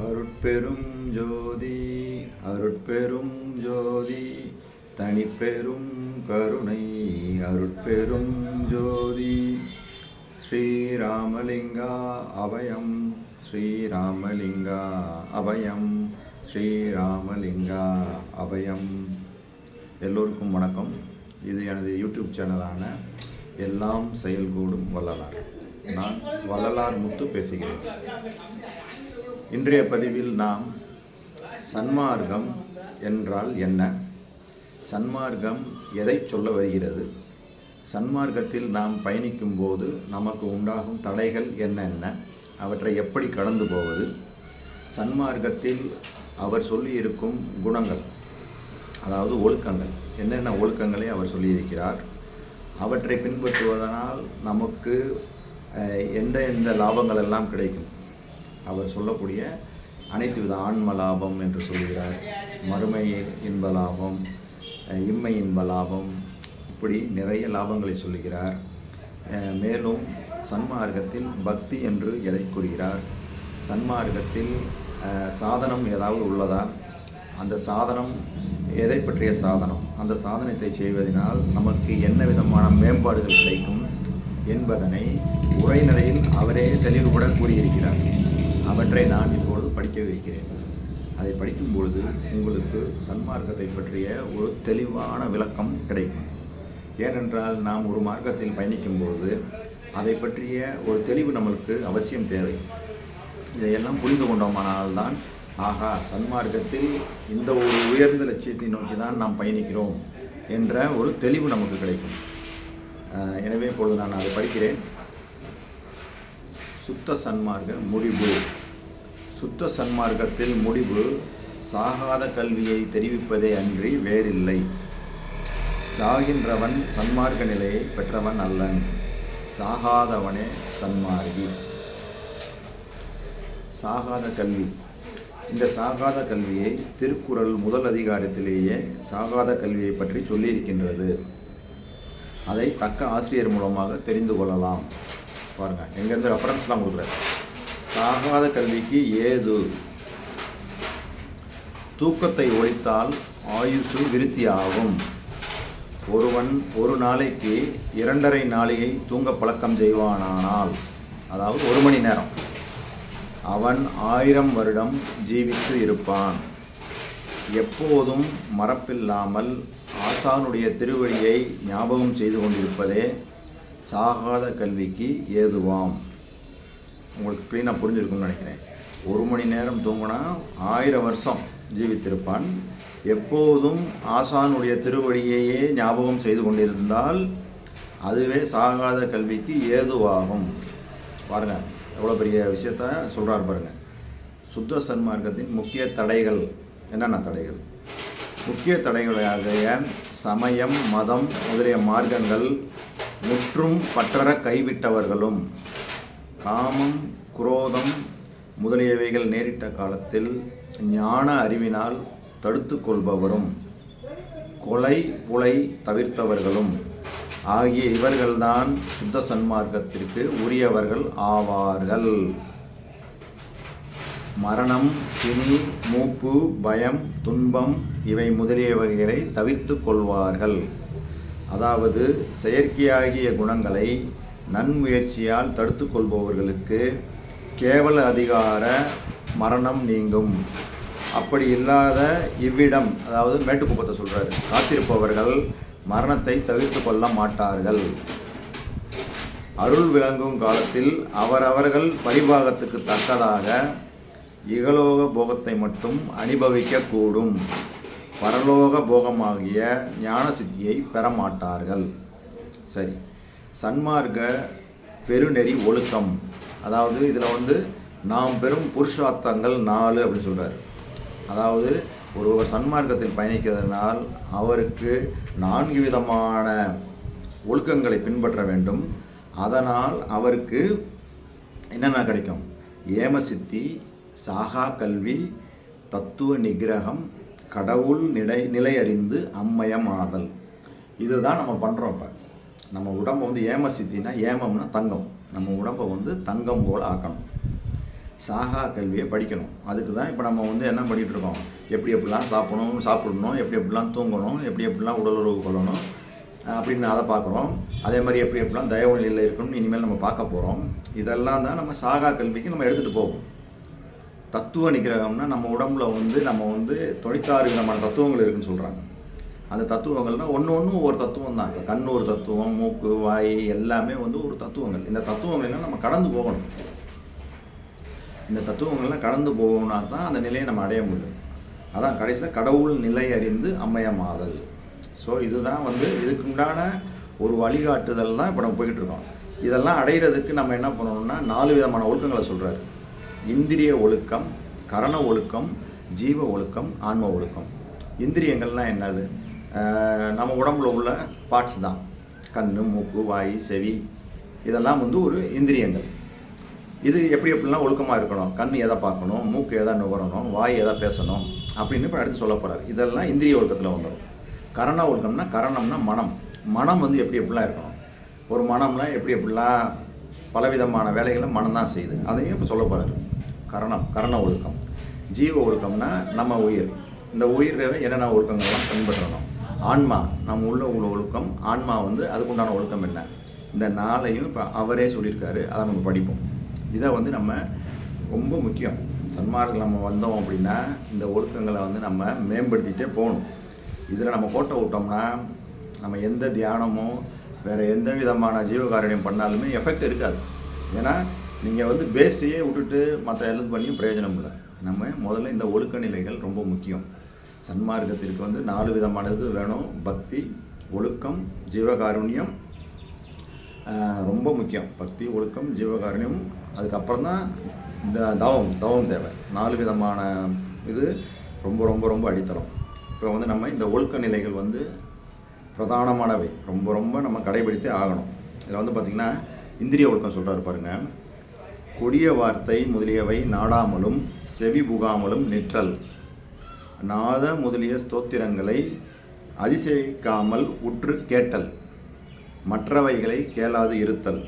அருட்பெரும் ஜோதி அருட்பெரும் ஜோதி தனிப்பெரும் கருணை அருட்பெரும் ஜோதி. ஸ்ரீராமலிங்கா அபயம் ஸ்ரீராமலிங்கா அபயம் ஸ்ரீராமலிங்கா அபயம். எல்லோருக்கும் வணக்கம். இது எனது யூடியூப் சேனலான எல்லாம் செயல்கூடும் வள்ளலார். நான் வள்ளலார் முத்து பேசுகிறேன். இன்றைய பதிவில் நாம் சன்மார்க்கம் என்றால் என்ன? சன்மார்க்கம் எதை சொல்ல வருகிறது? சன்மார்க்கத்தில் நாம் பயணிக்கும் போது நமக்கு உண்டாகும் தடைகள் என்னென்ன? அவற்றை எப்படி கடந்து போவது? சன்மார்க்கத்தில் அவர் சொல்லியிருக்கும் குணங்கள் அதாவது ஒழுக்கங்கள். என்னென்ன ஒழுக்கங்களை அவர் சொல்லியிருக்கிறார்? அவற்றை பின்பற்றுவதனால் நமக்கு எந்த எந்த லாபங்கள் எல்லாம் கிடைக்கும்? அவர் சொல்லக்கூடிய அனைத்து வித ஆன்ம லாபம் என்று சொல்கிறார் மறுமை இன்ப லாபம் இம்மை இன்ப லாபம் இப்படி நிறைய லாபங்களை சொல்லுகிறார். மேலும் சன்மார்க்கத்தில் பக்தி என்று எதை கூறுகிறார்? சன்மார்க்கத்தில் சாதனம் ஏதாவது உள்ளதா? அந்த சாதனம் எதை பற்றிய சாதனம்? அந்த சாதனத்தை செய்வதனால் நமக்கு என்ன விதமான மேம்பாடுகள் கிடைக்கும் என்பதனை உரைநடையில் அவரே தெளிவுபட கூறியிருக்கிறார். அவற்றை நான் இப்பொழுது படிக்கவிருக்கிறேன். அதை படிக்கும் பொழுது உங்களுக்கு சன்மார்க்கத்தை பற்றிய ஒரு தெளிவான விளக்கம் கிடைக்கும். ஏனென்றால் நாம் ஒரு மார்க்கத்தில் பயணிக்கும் பொழுது அதை பற்றிய ஒரு தெளிவு நம்மளுக்கு அவசியம் தேவை. இதையெல்லாம் புரிந்து கொண்டோமானால்தான் ஆகா சன்மார்க்கத்தில் இந்த ஒரு உயர்ந்த லட்சியத்தை நோக்கி தான் நாம் பயணிக்கிறோம் என்ற ஒரு தெளிவு நமக்கு கிடைக்கும். எனவே இப்பொழுது நான் அதை படிக்கிறேன். சுத்த சன்மார்க்க முடிவு. சுத்த சன்மார்க்கத்தில் முடிவு சாகாத கல்வியை தெரிவிப்பதே அன்றி வேறில்லை. சாகின்றவன் சன்மார்க்க நிலையை பெற்றவன் அல்லன். சாகாதவனே சன்மார்கி. சாகாத கல்வி. இந்த சாகாத கல்வியை திருக்குறள் முதல் அதிகாரத்திலேயே சாகாத கல்வியை பற்றி சொல்லியிருக்கின்றது. அதை தக்க ஆசிரியர் மூலமாக தெரிந்து கொள்ளலாம். பாருங்கள் எங்கேருந்து ரெஃபரன்ஸ்லாம் கொடுக்குறாரு. சாகாத கல்விக்கு ஏது? தூக்கத்தை ஒழித்தால் ஆயுசு விருத்தியாகும். ஒருவன் ஒரு நாளைக்கு இரண்டரை நாளிகை தூங்க பழக்கம் செய்வானானால் அதாவது ஒரு மணி நேரம் அவன் ஆயிரம் வருடம் ஜீவித்து இருப்பான். எப்போதும் மறப்பில்லாமல் ஆசானுடைய திருவடியை ஞாபகம் செய்து கொண்டிருப்பதே சாகாத கல்விக்கு ஏதுவாம். உங்களுக்கு க்ளீனாக புரிஞ்சிருக்கும்னு நினைக்கிறேன். ஒரு மணி நேரம் தூங்கினா ஆயிரம் வருஷம் ஜீவித்திருப்பான். எப்போதும் ஆசானுடைய திருவழியையே ஞாபகம் செய்து கொண்டிருந்தால் அதுவே சாகாத கல்விக்கு ஏதுவாகும். பாருங்கள் எவ்வளோ பெரிய விஷயத்த சொல்கிறார் பாருங்கள் சுத்த சன்மார்க்கத்தின் முக்கிய தடைகள் என்னென்ன தடைகள்? முக்கிய தடைகளாகிய சமயம் மதம் முதலிய மார்க்கங்கள் முற்றும் பற்றற கைவிட்டவர்களும் காமம் குரோதம் முதலியவைகள் நேரிட்ட காலத்தில் ஞான அறிவினால் தடுத்து கொள்பவரும் கொலை புலை தவிர்த்தவர்களும் ஆகிய இவர்கள்தான் சுத்த சன்மார்க்கத்திற்கு உரியவர்கள் ஆவார்கள். மரணம் பிணி மூப்பு பயம் துன்பம் இவை முதலியவைகளை தவிர்த்து கொள்வார்கள். அதாவது செயற்கையாகிய குணங்களை நன்முயற்சியால் தடுத்து கொள்பவர்களுக்கு கேவல அதிகார மரணம் நீங்கும். அப்படி இல்லாத இவ்விடம் அதாவது மேட்டுக்குப்பத்தை சொல்கிறார் காத்திருப்பவர்கள் மரணத்தை தவிர்த்து கொள்ள மாட்டார்கள். அருள் விளங்கும் காலத்தில் அவரவர்கள் பரிபாகத்துக்கு தக்கதாக இகலோக போகத்தை மட்டும் அனுபவிக்கக்கூடும். பரலோக போகமாகிய ஞான சித்தியை பெற மாட்டார்கள் சரி. சன்மார்க்க பெருநெறி ஒழுக்கம். அதாவது இதில் வந்து நாம் பெறும் புருஷார்த்தங்கள் நாலு அப்படின்னு சொல்கிறார் அதாவது ஒருவர் சன்மார்க்கத்தில் பயணிக்கிறதுனால் அவருக்கு நான்கு விதமான ஒழுக்கங்களை பின்பற்ற வேண்டும். அதனால் அவருக்கு என்னென்ன கிடைக்கும்? ஏமசித்தி சாகா கல்வி தத்துவ நிகிரகம் கடவுள் நிலை நிலை அறிந்து அம்மயமாதல். இதுதான் நம்ம பண்ணுறோம் இப்போ. நம்ம உடம்பை வந்து ஏம சித்தினா ஏமம்னா தங்கம். நம்ம உடம்பை வந்து தங்கம் போல் ஆக்கணும். சாகா கல்வியை படிக்கணும். அதுக்கு தான் இப்போ நம்ம வந்து என்ன பண்ணிகிட்டு இருக்கோம்? எப்படி எப்படிலாம் சாப்பிடணும் சாப்பிடணும் எப்படி எப்படிலாம் தூங்கணும் எப்படி எப்படிலாம் உடலுறவு கொள்ளணும் அப்படின்னு அதை பார்க்குறோம். அதே மாதிரி எப்படி எப்படிலாம் தயவு நிலையில் இருக்கணும்னு இனிமேல் நம்ம பார்க்க போகிறோம் இதெல்லாம் தான் நம்ம சாகா கல்விக்கு நம்ம எடுத்துகிட்டு போவோம். தத்துவ நிகிரகம்னா நம்ம உடம்புல வந்து நம்ம வந்து தொழிற்சாறு விதமான தத்துவங்கள் இருக்குன்னு சொல்கிறாங்க அந்த தத்துவங்கள்னால் ஒன்று ஒன்று ஒரு தத்துவம் தான். இப்போ கண் ஒரு தத்துவம் மூக்கு வாய் எல்லாமே வந்து ஒரு தத்துவங்கள். இந்த தத்துவங்கள்லாம் நம்ம கடந்து போகணும். இந்த தத்துவங்கள்லாம் கடந்து போகணும்னா தான் அந்த நிலையை நம்ம அடைய முடியும். அதான் கடைசியில் கடவுள் நிலை அறிந்து அம்மையமாதல் ஸோ இதுதான் வந்து இதுக்கு உண்டான ஒரு வழிகாட்டுதல் தான் இப்போ நம்ம போய்கிட்டு இருக்கோம். இதெல்லாம் அடையிறதுக்கு நம்ம என்ன பண்ணணும்னா நாலு விதமான ஒழுக்கங்களை சொல்கிறாரு இந்திரிய ஒழுக்கம் கரண ஒழுக்கம் ஜீவ ஒழுக்கம் ஆன்ம ஒழுக்கம். இந்திரியங்கள்லாம் என்னது? நம்ம உடம்புல உள்ள பார்ட்ஸ் தான். கண் மூக்கு வாய் செவி. இதெல்லாம் வந்து ஒரு இந்திரியங்கள். இது எப்படி எப்படிலாம் ஒழுக்கமாக இருக்கணும்? கண் எதை பார்க்கணும்? மூக்கு எதை நுகரணும்? வாய் எதை பேசணும்? அப்படின்னு இப்போ அடுத்து சொல்ல போகிறார் இதெல்லாம் இந்திரிய ஒழுக்கத்தில் வந்துடும் கரண ஒழுக்கம்னா கரணம்னா மனம். மனம் வந்து எப்படி எப்படிலாம் இருக்கணும்? ஒரு மனம்னா எப்படி எப்படிலாம் பலவிதமான வேலைகளை மனம் தான் செய்யுது. அதையும் இப்போ சொல்ல போகிறாரு கரணம் கரண ஒழுக்கம். ஜீவ ஒழுக்கம்னா நம்ம உயிர். இந்த உயிர் என்னென்ன ஒழுக்கங்கள்லாம் பின்பற்றணும்? ஆன்மா நம்ம உள்ள உள்ள ஒழுக்கம் ஆன்மா வந்து அதுக்குண்டான ஒழுக்கம் என்ன? இந்த நாளையும் இப்போ அவரே சொல்லியிருக்காரு அதை நம்ம படிப்போம். இதை வந்து நம்ம ரொம்ப முக்கியம். சன்மார்க்கில் நம்ம வந்தோம் அப்படின்னா இந்த ஒழுக்கங்களை வந்து நம்ம மேம்படுத்திகிட்டே போகணும். இதில் நம்ம கோட்டை விட்டோம்னா நம்ம எந்த தியானமோ வேறு எந்த விதமான ஜீவகாரணியம் பண்ணாலுமே எஃபெக்ட் இருக்காது. ஏன்னா நீங்கள் வந்து பேஸையே விட்டுட்டு மற்ற எழுது பண்ணியும் பிரயோஜனம் இல்லை. நம்ம முதல்ல இந்த ஒழுக்க நிலைகள் ரொம்ப முக்கியம். சன்மார்க்கத்திற்கு வந்து நாலு விதமானது வேணும். பக்தி ஒழுக்கம் ஜீவகாருண்யம். ரொம்ப முக்கியம். பக்தி ஒழுக்கம் ஜீவகாருண்யம். அதுக்கப்புறம் தான் இந்த தவம் தவம் தேவை. நாலு விதமான இது ரொம்ப ரொம்ப ரொம்ப அடித்தளம். இப்போ வந்து நம்ம இந்த ஒழுக்க நிலைகள் வந்து பிரதானமானவை. ரொம்ப ரொம்ப நம்ம கடைபிடித்தே ஆகணும். இதில் வந்து பார்த்திங்கன்னா இந்திரிய ஒழுக்கம் சொல்கிறாரு பாருங்கள் கொடிய வார்த்தை முதலியவை நாடாமலும் செவி புகாமலும் நிற்றல். நாத முதலிய ஸ்தோத்திரங்களை அதிசயிக்காமல் உற்று கேட்டல். மற்றவைகளை கேளாது இருத்தல்.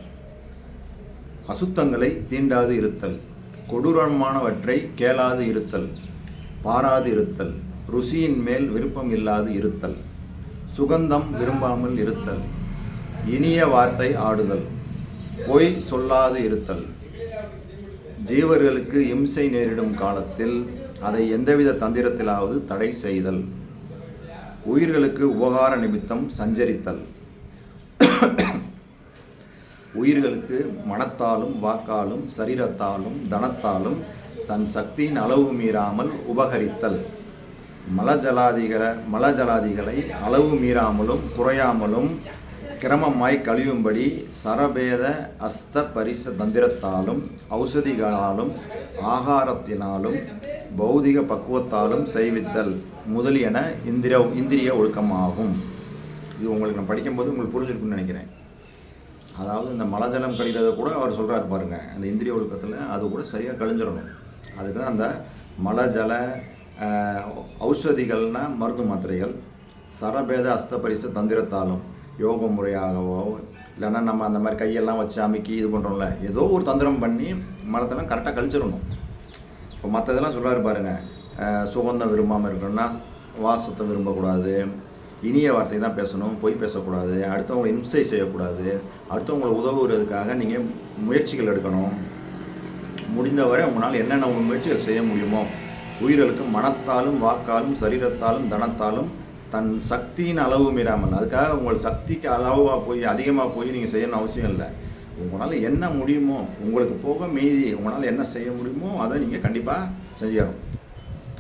அசுத்தங்களை தீண்டாது இருத்தல். கொடூரமானவற்றை கேளாது இருத்தல். பாராது இருத்தல். ருசியின் மேல் விருப்பம் இல்லாது இருத்தல். சுகந்தம் விரும்பாமல் இருத்தல். இனிய வார்த்தை ஆடுதல். பொய் சொல்லாது இருத்தல். ஜீவர்களுக்கு இம்சை நேரிடும் காலத்தில் அதை எந்தவித தந்திரத்திலாவது தடை செய்தல். உயிர்களுக்கு உபகார நிமித்தம் சஞ்சரித்தல். உயிர்களுக்கு மனத்தாலும் வாக்காலும் சரீரத்தாலும் தனத்தாலும் தன் சக்தியின் அளவு மீறாமல் உபகரித்தல். மலஜலாதிகள மலஜலாதிகளை அளவு மீறாமலும் குறையாமலும் கிரமமாய் கழியும்படி சரபேத அஸ்த பரிச தந்திரத்தாலும் ஔஷதிகளாலும் ஆகாரத்தினாலும் பௌதிக பக்குவத்தாலும் செய்வித்தல் முதலியன இந்திர இந்திரிய ஒழுக்கமாகும். இது உங்களுக்கு நான் படிக்கும்போது உங்களுக்கு புரிஞ்சிருக்குன்னு நினைக்கிறேன். அதாவது இந்த மலஜலம் கழிகிறத கூட அவர் சொல்கிறார் பாருங்கள் அந்த இந்திரிய ஒழுக்கத்தில் அது கூட சரியாக கழிஞ்சிடணும். அதுக்கு தான் அந்த மலஜல ஔஷதிகள்னால் மருந்து மாத்திரைகள் சரபேத அஸ்தபரிச தந்திரத்தாலும் யோக முறையாகவோ இல்லைன்னா நம்ம அந்த மாதிரி கையெல்லாம் வச்சு அமைக்கி இது பண்ணுறோம்ல ஏதோ ஒரு தந்திரம் பண்ணி மரத்தெல்லாம் கரெக்டாக கழிச்சிடணும். இப்போ மற்றதெல்லாம் சொல்கிறாரு பாருங்க சுகந்தம் விரும்பாமல் இருக்கணும்னா வாசத்தை விரும்பக்கூடாது இனிய வார்த்தை தான் பேசணும் பொய் பேசக்கூடாது அடுத்தவங்களை இம்சை செய்யக்கூடாது அடுத்தவங்களை உதவுறதுக்காக நீங்கள் முயற்சிகள் எடுக்கணும். முடிந்தவரை உங்களால் என்னென்ன முயற்சிகள் செய்ய முடியுமோ உயிர்களுக்கு மனத்தாலும் வாக்காலும் சரீரத்தாலும் தனத்தாலும் தன் சக்தியின் அளவு மீறாமல் அதுக்காக உங்கள் சக்திக்கு அளவாக போய் அதிகமாக போய் நீங்கள் செய்யணும் அவசியம் இல்லை. உங்களால் என்ன முடியுமோ உங்களுக்கு போக மீதி உங்களால் என்ன செய்ய முடியுமோ அதை நீங்கள் கண்டிப்பாக செய்யணும்.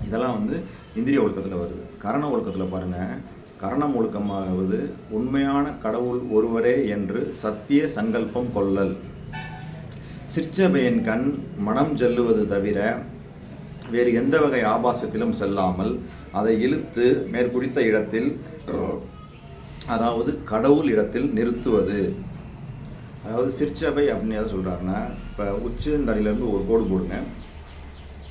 இதெல்லாம் வந்து இந்திரிய ஒழுக்கத்தில் வருது. கரண ஒழுக்கத்தில் பாருங்கள் கரணம் ஒழுக்கமாவது உண்மையான கடவுள் ஒருவரே என்று சத்திய சங்கல்பம் கொள்ளல். சிற்சபையின் கண் மனம் செல்லுவது தவிர வேறு எந்த வகை ஆபாசத்திலும் செல்லாமல் அதை இழுத்து மேற்குறித்த இடத்தில் அதாவது கடவுள் இடத்தில் நிறுத்துவது. அதாவது சிற்சபை அப்படின்னு எதை சொல்கிறாருன்னா இப்போ உச்சந்தலையிலேருந்து ஒரு கோடு போடுங்க.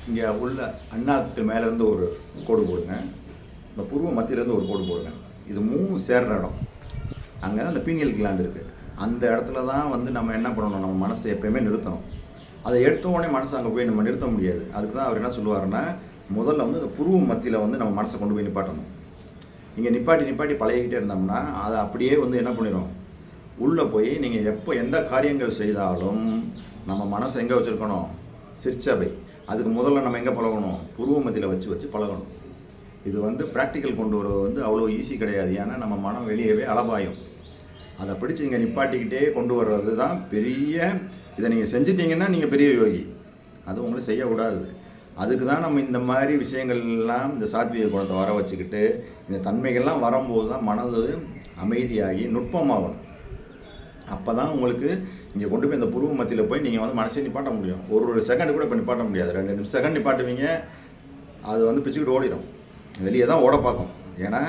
இங்கே உள்ள அண்ணாக்கு மேலேருந்து ஒரு கோடு போடுங்க. இந்த பூர்வ மத்தியிலேருந்து ஒரு கோடு போடுங்க. இது மூணு சேர்ற இடம். அங்கே தான் அந்த பீனியல் கிளாண்ட் இருக்குது அந்த இடத்துல தான் வந்து நம்ம என்ன பண்ணணும்? நம்ம மனசை எப்பயுமே நிறுத்தணும். அதை எடுத்த உடனே மனசை அங்கே போய் நம்ம நிறுத்த முடியாது. அதுக்கு தான் அவர் என்ன சொல்லுவாருன்னா முதல்ல வந்து இந்த புருவ மத்தியில் வந்து நம்ம மனசை கொண்டு போய் நிப்பாட்டணும். இங்கே நிப்பாட்டி நிப்பாட்டி பழகிக்கிட்டே இருந்தோம்னா அதை அப்படியே வந்து என்ன பண்ணிடும் உள்ளே போய் நீங்கள் எப்போ எந்த காரியங்கள் செய்தாலும் நம்ம மனசை எங்கே வச்சுருக்கணும்? சிற்சபை. அதுக்கு முதல்ல நம்ம எங்கே பழகணும்? புருவ மத்தியில் வச்சு வச்சு பழகணும். இது வந்து ப்ராக்டிக்கல் கொண்டு வர வந்து அவ்வளோ ஈஸி கிடையாது. ஏன்னா நம்ம மனம் வெளியவே அளபாயும் அதை பிடிச்சி இங்கே நிப்பாட்டிக்கிட்டே கொண்டு வர்றது தான் பெரிய இதை நீங்கள் செஞ்சிட்டீங்கன்னா நீங்கள் பெரிய யோகி. அது உங்களை செய்யக்கூடாது. அதுக்கு தான் நம்ம இந்த மாதிரி விஷயங்கள்லாம் இந்த சாத்விக குணத்தை வர வச்சுக்கிட்டு இந்த தன்மைகள்லாம் வரும்போது தான் மனது அமைதியாகி நுட்பமாகணும். அப்போ தான் உங்களுக்கு இங்கே கொண்டு போய் இந்த புருவ மத்தியில் போய் நீங்கள் வந்து மனசே நிப்பாட்ட முடியும். ஒரு ஒரு செகண்டு கூட இப்போ நிப்பாட்ட முடியாது. ரெண்டு நிமிஷம் செகண்ட் நிப்பாட்டுவீங்க அது வந்து பிச்சுக்கிட்டு ஓடிடும். வெளியே தான் ஓட பார்க்கும். ஏன்னா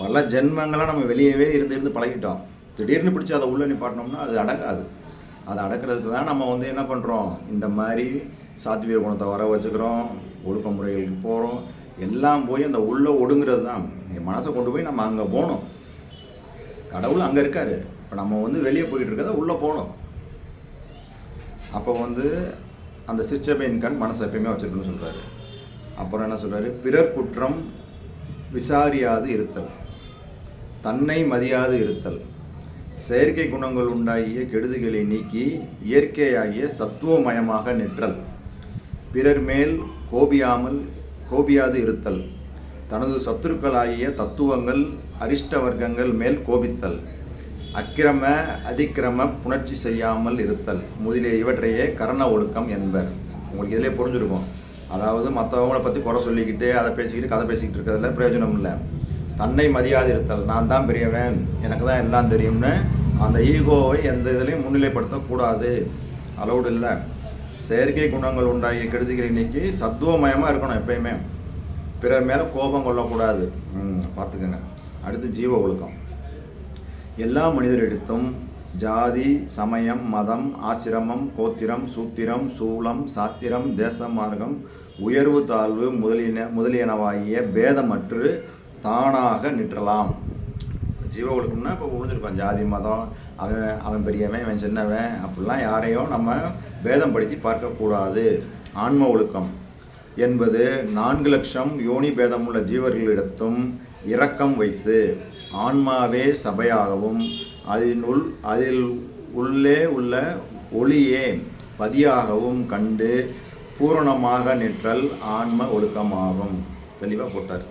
பல ஜென்மங்களாக நம்ம வெளியவே இருந்து இருந்து பழகிட்டோம். திடீர்னு பிடிச்சி அதை உள்ளே நிப்பாட்டினோம்னா அது அடங்காது. அதை அடக்கிறதுக்கு தான் நம்ம வந்து என்ன பண்ணுறோம் இந்த மாதிரி சாத்விக குணத்தை வர வச்சுக்கிறோம். ஒழுக்க முறைகளுக்கு போகிறோம் எல்லாம் போய் அந்த உள்ளே ஒடுங்கிறது தான். என் மனசை கொண்டு போய் நம்ம அங்கே போகணும். கடவுள் அங்கே இருக்காரு. இப்போ நம்ம வந்து வெளியே போயிட்டு இருக்கிறத உள்ளே போகணும். அப்போ வந்து அந்த சிற்சபையின் கண் மனசை எப்பயுமே வச்சுருக்குன்னு சொல்கிறாரு அப்புறம் என்ன சொல்கிறாரு பிறர் குற்றம் விசாரியாது இருத்தல். தன்னை மதியாது இருத்தல். செயற்கை குணங்கள் உண்டாகிய கெடுதிகளை நீக்கி இயற்கையாகிய சத்துவமயமாக நிற்றல். பிறர் மேல் கோபியாமல் கோபியாது இருத்தல். தனது சத்துருக்களாகிய தத்துவங்கள் அரிஷ்ட வர்க்கங்கள் மேல் கோபித்தல். அக்கிரம அதிக்கிரம புணர்ச்சி செய்யாமல் இருத்தல். முதலிய இவற்றையே கரண ஒழுக்கம் என்பர். உங்களுக்கு இதிலே புரிஞ்சிருக்கும். அதாவது மற்றவங்கள பற்றி குறை சொல்லிக்கிட்டு அதை பேசிக்கிட்டு கதை பேசிக்கிட்டு இருக்கிறதுல பிரயோஜனம் இல்லை. தன்னை மதியாதிருத்தல். நான் தான் பெரியவன். எனக்கு தான் எல்லாம் தெரியும்னு அந்த ஈகோவை எந்த இதுலேயும் முன்னிலைப்படுத்தக்கூடாது. அலௌடு இல்லை. செயற்கை குணங்கள் உண்டாகிய கெடுதிகளை நீக்கி சத்துவமயமாக இருக்கணும் எப்பயுமே. பிறர் மேலே கோபம் கொள்ளக்கூடாது. ம், அடுத்து ஜீவ ஒழுக்கம். எல்லா மனிதரிடத்தும் ஜாதி சமயம் மதம் ஆசிரமம் கோத்திரம் சூத்திரம் சூலம் சாத்திரம் தேச மார்க்கம் உயர்வு தாழ்வு முதலியன முதலியனவாகிய பேதமற்று தானாக நிற்றலாம். ஜீவ ஒழுக்கம்னா இப்போ புரிஞ்சிருக்கோம் ஜாதி மதம் அவன் அவன் பெரியவன் இவன் சின்னவன் அப்படிலாம் யாரையும் நம்ம பேதம் படுத்தி பார்க்கக்கூடாது. ஆன்ம ஒழுக்கம் என்பது நான்கு லட்சம் யோனி பேதமுள்ள ஜீவர்களிடத்தும் இரக்கம் வைத்து ஆன்மாவே சபையாகவும் அதனுள் அதில் உள்ளே உள்ள ஒளியே பதியாகவும் கண்டு பூரணமாக நிற்றல் ஆன்ம ஒழுக்கமாகும். தெளிவாக போட்டார்.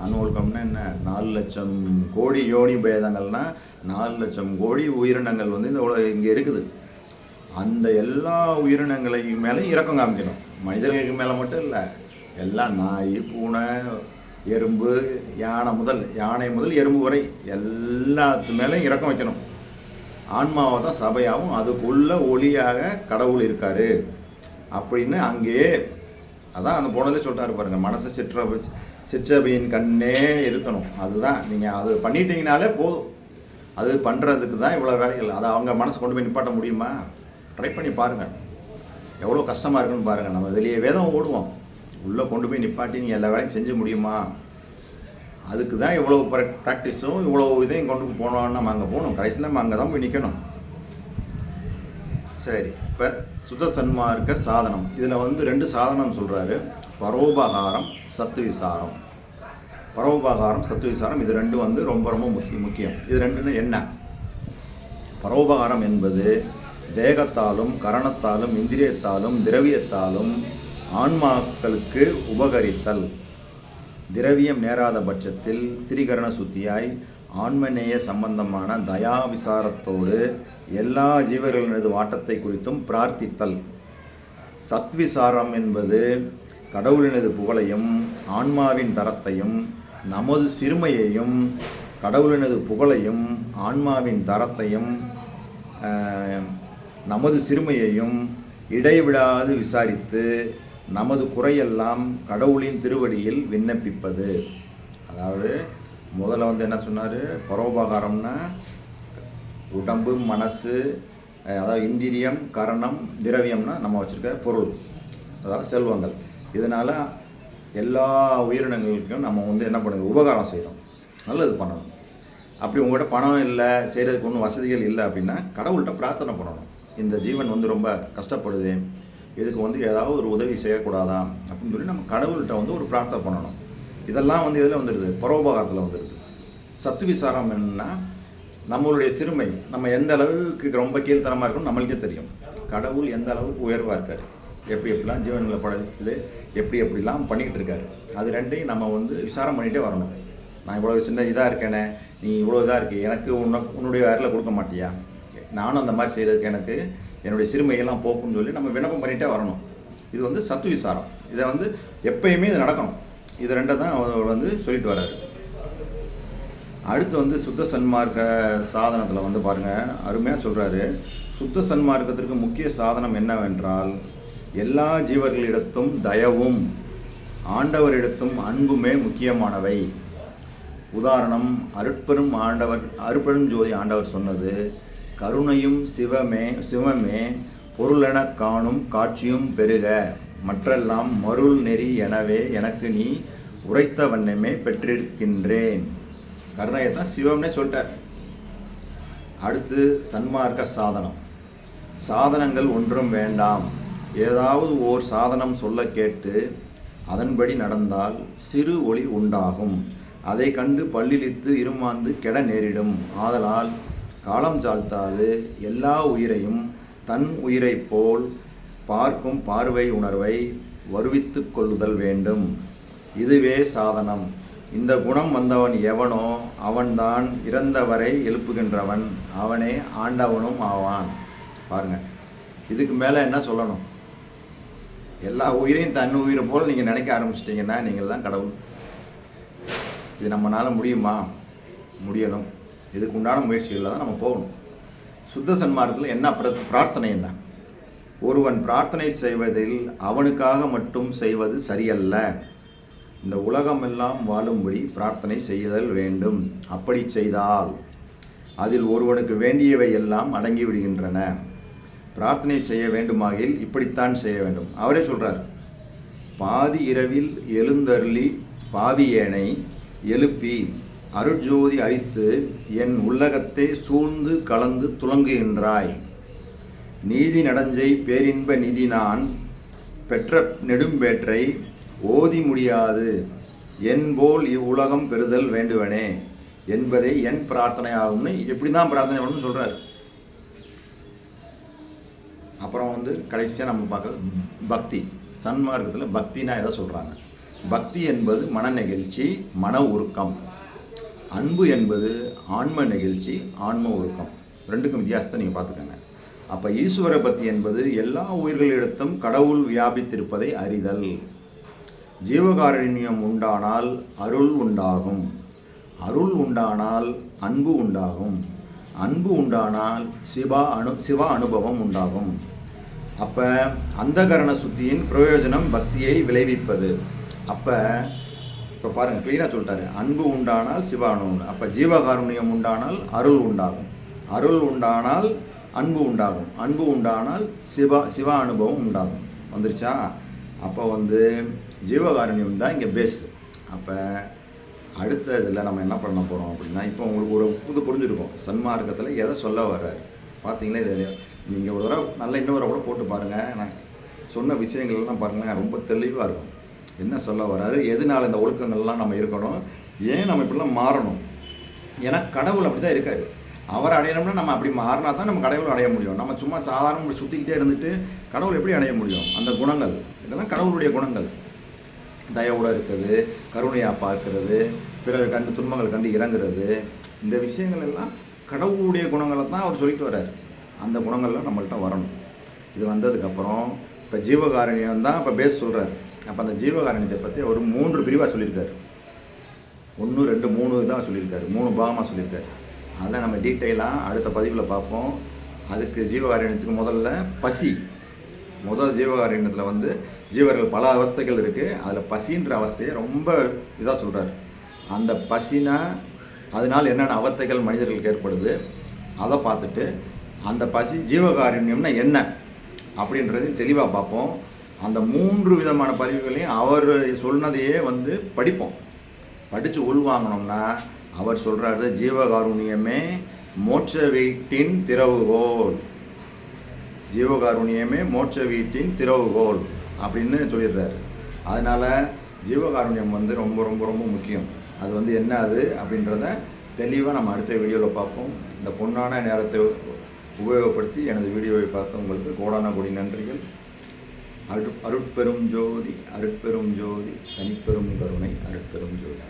ஆன்ம என்ன? நாலு லட்சம் கோடி யோனி பேதங்கள்னா நாலு லட்சம் கோடி உயிரினங்கள் வந்து இந்த உலக இங்கே இருக்குது. அந்த எல்லா உயிரினங்களையும் மேலே இறக்கம் காமிக்கணும். மனிதர்களுக்கு மேலே மட்டும் இல்லை. எல்லாம் நாய் பூனை எறும்பு யானை முதல் யானை முதல் எறும்பு வரை எல்லாத்து மேலேயும் இறக்கம் வைக்கணும். ஆன்மாவை தான் சபையாகவும் அதுக்குள்ள ஒளியாக கடவுள் இருக்கார். அப்படின்னு அங்கேயே அதான் அந்த போனதில் சொல்லிட்டாரு பாருங்கள் மனசை சிற்ற சிற்றபையின் கண்ணே இருத்தணும் அதுதான் நீங்கள் அது பண்ணிட்டீங்கனாலே போதும். அது பண்ணுறதுக்கு தான் இவ்வளோ வேலைகள். அதை அவங்க மனசு கொண்டு போய் நிப்பாட்ட முடியுமா? ட்ரை பண்ணி பாருங்கள் எவ்வளோ கஷ்டமாக இருக்குன்னு பாருங்கள் நம்ம வெளியே வேதம் ஓடுவோம். உள்ளே கொண்டு போய் நிப்பாட்டி நீங்கள் எல்லா வேலையும் செஞ்சு முடியுமா? அதுக்கு தான் இவ்வளோ ப்ராக்டிஸும் இவ்வளோ இதையும் கொண்டு போனோம்னா நம்ம அங்கே போகணும். கடைசியில் நம்ம அங்கே தான் போய் நிற்கணும் சரி. இப்போ சுத சன்மார்க்க சாதனம். இதில் வந்து ரெண்டு சாதனம் சொல்கிறாரு பரோபகாரம் சத்துவிசாரம். பரோபகாரம் சத்துவிசாரம் இது ரெண்டும் வந்து ரொம்ப ரொம்ப முக்கிய முக்கியம். இது ரெண்டுன்னு என்ன? பரோபகாரம் என்பது தேகத்தாலும் கரணத்தாலும் இந்திரியத்தாலும் திரவியத்தாலும் ஆன்மாக்களுக்கு உபகரித்தல். திரவியம் நேராத பட்சத்தில் திரிகரண சுத்தியாய் ஆன்மநேய சம்பந்தமான தயா விசாரத்தோடு எல்லா ஜீவர்களினது வாட்டத்தை குறித்தும் பிரார்த்தித்தல். சத்விசாரம் என்பது கடவுளினது புகழையும் ஆன்மாவின் தரத்தையும் நமது சிறுமையையும் கடவுளினது புகழையும் ஆன்மாவின் தரத்தையும் நமது சிறுமையையும் இடைவிடாது விசாரித்து நமது குறையெல்லாம் கடவுளின் திருவடியில் விண்ணப்பிப்பது. அதாவது முதல்ல வந்து என்ன சொன்னார்? பரோபகாரம்னா உடம்பு மனசு அதாவது இந்திரியம் கரணம் திரவியம்னா நம்ம வச்சுருக்க பொருள். அதாவது செல்வங்கள். இதனால் எல்லா உயிரினங்களுக்கும் நம்ம வந்து என்ன பண்ணுது உபகாரம் செய்கிறோம் நல்லது பண்ணணும். அப்படி உங்கள்கிட்ட பணம் இல்லை செய்கிறதுக்கு ஒன்றும் வசதிகள் இல்லை அப்படின்னா கடவுள்கிட்ட பிரார்த்தனை பண்ணணும். இந்த ஜீவன் வந்து ரொம்ப கஷ்டப்படுது. இதுக்கு வந்து ஏதாவது ஒரு உதவி செய்யக்கூடாதா அப்படின்னு சொல்லி நம்ம கடவுள்கிட்ட வந்து ஒரு பிரார்த்தனை பண்ணணும். இதெல்லாம் வந்து இதில் வந்துடுது பரோபகாரத்தில் வந்துடுது சத்து விசாரம் என்னன்னா நம்மளுடைய சிறுமை நம்ம எந்த அளவுக்கு ரொம்ப கீழ்த்தனமாக இருக்கணும் நம்மளுக்கே தெரியும். கடவுள் எந்த அளவுக்கு உயர்வாக இருக்கார்? எப்படி எப்படிலாம் ஜீவன்களை படைச்சது எப்படி எப்படிலாம் பண்ணிக்கிட்டு இருக்காரு. அது ரெண்டையும் நம்ம வந்து விசாரம் பண்ணிகிட்டே வரணும். நான் இவ்வளோ சின்ன இதாக இருக்கேனே நீ இவ்வளோ இதாக இருக்கு எனக்கு உன்ன உன்னுடைய வேரில் கொடுக்க மாட்டியா? நானும் அந்த மாதிரி செய்கிறதுக்கு எனக்கு என்னுடைய சிறுமையெல்லாம் போக்கும்னு சொல்லி நம்ம விண்ணப்பம் பண்ணிகிட்டே வரணும். இது வந்து சத்து விசாரம். இதை வந்து எப்பயுமே இது நடக்கணும். இது ரெண்டை தான் அவர் வந்து சொல்லிட்டு வர்றாரு. அடுத்து வந்து சுத்த சன்மார்க்க சாதனத்தில் வந்து பாருங்கள் அருமையாக சொல்கிறாரு சுத்த சன்மார்க்கத்திற்கு முக்கிய சாதனம் என்னவென்றால் எல்லா ஜீவர்களிடத்தும் தயவும் ஆண்டவரிடத்தும் அன்புமே முக்கியமானவை. உதாரணம் அருட்பெரும் ஆண்டவர் அருட்பெரும் ஜோதி ஆண்டவர் சொன்னது கருணையும் சிவமே சிவமே பொருளென காணும் காட்சியும் பெருக. மற்றெல்லாம் மருள் நெறி எனவே எனக்கு நீ உரைத்த வண்ணமே பெற்றிருக்கின்றேன். கருணையை தான் சிவம்னே சொல்லிட்டார். அடுத்து சன்மார்க்க சாதனம். சாதனங்கள் ஒன்றும் வேண்டாம். ஏதாவது ஓர் சாதனம் சொல்ல கேட்டு அதன்படி நடந்தால் சிறு ஒளி உண்டாகும். அதை கண்டு பல்லிழித்து இருமாந்து கெட நேரிடும். ஆதலால் காலம் சாழ்த்தாது. எல்லா உயிரையும் தன் உயிரைப் போல் பார்க்கும் பார்வை உணர்வை வருவித்து கொள்ளுதல் வேண்டும். இதுவே சாதனம். இந்த குணம் வந்தவன் எவனோ அவன்தான் இறந்தவரை எழுப்புகின்றவன். அவனே ஆண்டவனும் ஆவான். பாருங்க. இதுக்கு மேலே என்ன சொல்லணும்? எல்லா உயிரையும் தன் உயிரை போல் நீங்கள் நினைக்க ஆரம்பிச்சிட்டிங்கன்னா நீங்கள் தான் கடவுள். இது நம்மளால் முடியுமா? முடியணும். இதுக்கு உண்டான முயற்சிகளில் தான் நம்ம போகணும். சுத்த சன்மார்க்கத்தில் என்ன பிர- பிரார்த்தனை என்ன? ஒருவன் பிரார்த்தனை செய்வதில் அவனுக்காக மட்டும் செய்வது சரியல்ல. இந்த உலகமெல்லாம் வாழும்படி பிரார்த்தனை செய்தல் வேண்டும். அப்படி செய்தால் அதில் ஒருவனுக்கு வேண்டியவை எல்லாம் அடங்கி விடுகின்றன பிரார்த்தனை செய்ய வேண்டுமாகில் இப்படித்தான் செய்ய வேண்டும். அவரே சொல்கிறார் பாதி இரவில் எழுந்தருளி பாவியேனை எழுப்பி அருட்ஜோதி அளித்து என் உள்ளகத்தை சூழ்ந்து கலந்து துலங்குகின்றாய். நீதி நடஞ்சை பேரின்ப நிதி நான் பெற்ற நெடும்பேற்றை ஓதி முடியாது. என்போல் இவ்வுலகம் பெறுதல் வேண்டுவனே என்பதே என் பிரார்த்தனையாகும்னு எப்படி தான் பிரார்த்தனை பண்ணணும்னு சொல்கிறார் அப்புறம் வந்து கடைசியாக நம்ம பார்க்குறது பக்தி. சன்மார்க்கத்தில் பக்தினா எதை சொல்கிறாங்க பக்தி என்பது மன நெகிழ்ச்சி மன உருக்கம். அன்பு என்பது ஆன்ம நெகிழ்ச்சி ஆன்ம உருக்கம். ரெண்டுக்கும் வித்தியாசத்தை நீங்கள் பார்த்துக்கோங்க. அப்போ ஈஸ்வர பக்தி என்பது எல்லா உயிர்களிடத்தும் கடவுள் வியாபித்திருப்பதை அறிதல். ஜீவகாரண்யம் உண்டானால் அருள் உண்டாகும். அருள் உண்டானால் அன்பு உண்டாகும். அன்பு உண்டானால் சிவா அனு சிவா அனுபவம் உண்டாகும். அப்போ அந்தகரண சுத்தியின் பிரயோஜனம் பக்தியை விளைவிப்பது. அப்போ இப்போ பாருங்கள் க்ளீனாக சொல்லிட்டாரு. அன்பு உண்டானால் சிவ அப்போ ஜீவகாருண்யம் உண்டானால் அருள் உண்டாகும். அருள் உண்டானால் அன்பு உண்டாகும். அன்பு உண்டானால் சிவா சிவ அனுபவம் உண்டாகும். வந்துருச்சா? அப்போ வந்து ஜீவகாருண்யம் தான் இங்கே பேஸ் அப்போ அடுத்த இதில் நம்ம என்ன பண்ண போகிறோம் அப்படின்னா இப்போ உங்களுக்கு ஒரு புது புரிஞ்சிருக்கும். சன்மார்க்கத்தில் எதை சொல்ல வர்றாரு? பார்த்தீங்களா இது நீங்கள் ஒரு தடவை நல்ல இன்னொரு கூட போட்டு பாருங்கள் நான் சொன்ன விஷயங்கள்லாம் பாருங்கள் ரொம்ப தெளிவாக இருக்கும். என்ன சொல்ல வராது எதனால இந்த ஒழுக்கங்கள்லாம் நம்ம இருக்கணும்? ஏன் நம்ம இப்படிலாம் மாறணும்? ஏன்னா கடவுள் அப்படி தான் இருக்காரு. அவர் அடையணும்னா நம்ம அப்படி மாறினா தான் நம்ம கடவுள் அடைய முடியும். நம்ம சும்மா சாதாரண சுற்றிக்கிட்டே இருந்துட்டு கடவுள் எப்படி அடைய முடியும்? அந்த குணங்கள். இதெல்லாம் கடவுளுடைய குணங்கள். தயவோடு இருக்கிறது கருணையாக பார்க்கறது பிறர் கண்டு துன்பங்கள் கண்டு இறங்குறது. இந்த விஷயங்கள் எல்லாம் கடவுளுடைய குணங்களை தான் அவர் சொல்லிட்டு வர்றாரு. அந்த குணங்கள்லாம் நம்மள்ட்ட வரணும். இது வந்ததுக்கப்புறம் இப்போ ஜீவகாரணியம் தான் இப்போ பேஸ் சொல்கிறாரு அப்போ அந்த ஜீவகாரணியத்தை பற்றி அவர் மூன்று பிரிவாக சொல்லியிருக்காரு. ஒன்று ரெண்டு மூணு தான் சொல்லியிருக்காரு. மூணு பாகமாக சொல்லியிருக்காரு. அதை நம்ம டீட்டெயிலாக அடுத்த பதிவில் பார்ப்போம். அதுக்கு ஜீவகாரண்யத்துக்கு முதல்ல பசி. முதல் ஜீவகாரண்யத்தில் வந்து ஜீவர்கள் பல அவஸ்தைகள் இருக்குது அதில் பசின்ற அவஸ்தையை ரொம்ப இதாக சொல்கிறாரு அந்த பசினா அதனால் என்னென்ன அவத்தைகள் மனிதர்களுக்கு ஏற்படுது அதை பார்த்துட்டு அந்த பசி ஜீவகாருண்யம்னா என்ன அப்படின்றதையும் தெளிவாக பார்ப்போம். அந்த மூன்று விதமான பதிவுகளையும் அவர் சொன்னதையே வந்து படிப்போம். படித்து உள்வாங்கினோம்னா அவர் சொல்கிறாரு ஜீவகாருண்யமே மோட்ச வீட்டின் திறவுகோல் ஜீவகாருண்யமே மோட்ச வீட்டின் திறவுகோல் அப்படின்னு சொல்லிடுறாரு. அதனால் ஜீவகாருண்யம் வந்து ரொம்ப ரொம்ப ரொம்ப முக்கியம். அது வந்து என்ன அது அப்படின்றத தெளிவாக நம்ம அடுத்த வீடியோவில் பார்ப்போம். இந்த பொன்னான நேரத்தை உபயோகப்படுத்தி எனது வீடியோவை பார்த்த உங்களுக்கு கோடான கொடி நன்றிகள். அரு அருட்பெரும் ஜோதி அருட்பெரும் ஜோதி தனிப்பெரும் கருணை அருட்பெரும் ஜோதி.